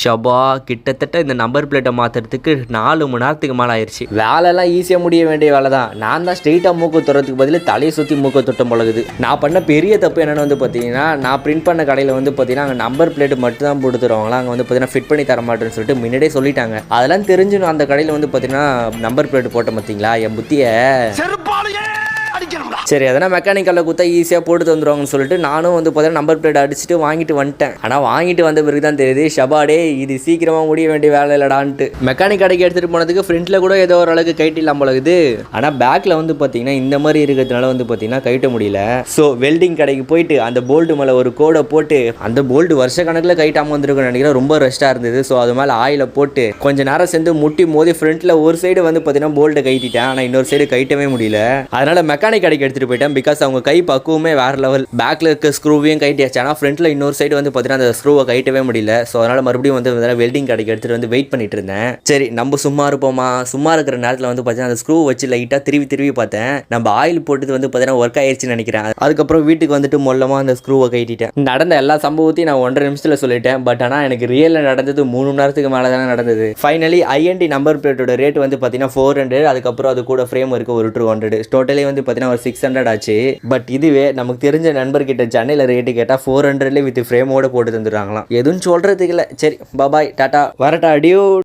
ஷபா கிட்டத்தட்ட இந்த நம்பர் பிளேட்டை மாற்றுறதுக்கு நாலு மணி நேரத்துக்கு மேலே ஆயிடுச்சு வேலைலாம் ஈஸியாக முடிய வேண்டிய வேலை தான். நான் தான் ஸ்ட்ரெயிட்டாக மூக்கு துறதுக்கு பதில் தலையை சுற்றி மூக்க தொட்டம் பழகுது. நான் பண்ண பெரிய தப்பு என்னென்னு வந்து பார்த்தீங்கன்னா நான் பிரிண்ட் பண்ண கடையில் வந்து பார்த்தீங்கன்னா அங்கே நம்பர் பிளேட் மட்டும் தான் போட்டு தருவாங்களா அங்கே வந்து பார்த்தீங்கன்னா ஃபிட் பண்ணி தர மாட்டேன்னு சொல்லிட்டு முன்னாடியே சொல்லிட்டாங்க. அதெல்லாம் தெரிஞ்சு நான் அந்த கடையில் வந்து பார்த்தீங்கன்னா நம்பர் பிளேட் போட்டேன் பார்த்தீங்களா என் புத்தியை. சரி அதனால் மெக்கானிக்கலில் கொடுத்தா ஈஸியாக போட்டு தந்துடுவாங்கன்னு சொல்லிட்டு நானும் வந்து பார்த்தீங்கன்னா நம்பர் பிளேட் அடிச்சுட்டு வாங்கிட்டு வந்துட்டேன். ஆனால் வாங்கிட்டு வந்த பிறகு தான் தெரியுது ஷபாடே இது சீக்கிரமாக முடிய வேண்டிய வேலை இல்லடான்ட்டு. மெக்கானிக் கடைக்கு எடுத்துகிட்டு போனதுக்கு ஃப்ரண்ட்டில் கூட ஏதோ ஓரளவுக்கு கைட்டு இல்லாமல் பழகுது. ஆனால் பேக்கில் வந்து பார்த்தீங்கன்னா இந்த மாதிரி இருக்கிறதுனால வந்து பார்த்தீங்கன்னா கைட்ட முடியல. ஸோ வெல்டிங் கடைக்கு போயிட்டு அந்த போல்டு மேலே ஒரு கோடை போட்டு அந்த போல்டு வருஷ கணக்கில் கைட்டாமல் வந்திருக்குன்னு நினைக்கிறேன். ரொம்ப ரெஸ்ட்டாக இருந்தது. ஸோ அது மேலே ஆயில போட்டு கொஞ்ச நேரம் சேர்ந்து முட்டி மோதி ஃப்ரண்ட்டில் ஒரு சைடு வந்து பார்த்தீங்கன்னா போல்ட்டை கைட்டிட்டேன் ஆனால் இன்னொரு சைடு கைட்டவே முடியல. அதனால மெக்கானிக் கடைக்கு எடுத்துகிட்டு போயிட்டேன். பிகாஸ் அவங்க கை பக்குவமே வேறு லெவல் பேக்கில் இருக்க ஸ்க்ரூவையும் கைட்டியாச்சு. ஆனால் ஃப்ரண்ட்டில் இன்னொரு சைடு வந்து பார்த்தீங்கன்னா அந்த ஸ்க்ரூவை கைட்டவே முடியல. ஸோ அதனால் மறுபடியும் வந்து வெல்டிங் கடைக்கு எடுத்துகிட்டு வந்து வெயிட் பண்ணிட்டு இருந்தேன். சரி நம்ம சும்மா இருப்போமா? சும்மா இருக்கிற நேரத்தில் வந்து பார்த்தீங்கன்னா அந்த ஸ்க்ரூ வச்சு லைட்டாக திருவி திருவி பார்த்தேன். நம்ம ஆயில் போட்டது வந்து பார்த்தீங்கன்னா ஒர்க் ஆயிடுச்சுன்னு நினைக்கிறேன். அதுக்கப்புறம் வீட்டுக்கு வந்துட்டு மொல்லமாக அந்த ஸ்க்ரூவை கைட்டிட்டேன். நடந்த எல்லா சம்பவத்தையும் நான் ஒன்றரை நிமிஷத்தில் சொல்லிட்டேன். பட் ஆனால் எனக்கு ரியலில் நடந்தது மூணு மணி நேரத்துக்கு மேலே தானே நடந்தது. ஃபைனலி ஐஎன்டி நம்பர் பிளேட்டோட ரேட் வந்து பார்த்தீங்கன்னா ஃபோர் ஹண்ட்ரட் அதுக்கப்புறம் அது கூட ஃப்ரேம் இருக்குது ஒரு டூ ஹண்ட்ரட் டோட்டலி வந்து பார்த்தீங்கன்னா ஒரு சிக்ஸ் ஹண்ட்ரட் ஆச்சு. பட் இதுவே நமக்கு தெரிஞ்ச நண்பர்கிட்ட சென்னையில் ரேட்டு கேட்டால் ஃபோர் ஹண்ட்ரட்லேயே வித் ஃப்ரேமோட போட்டு தந்துடுறாங்களாம். எதுவும் சொல்கிறதுக்கு இல்லை. சரி பாபாய் டாட்டா வரட்டா டியூ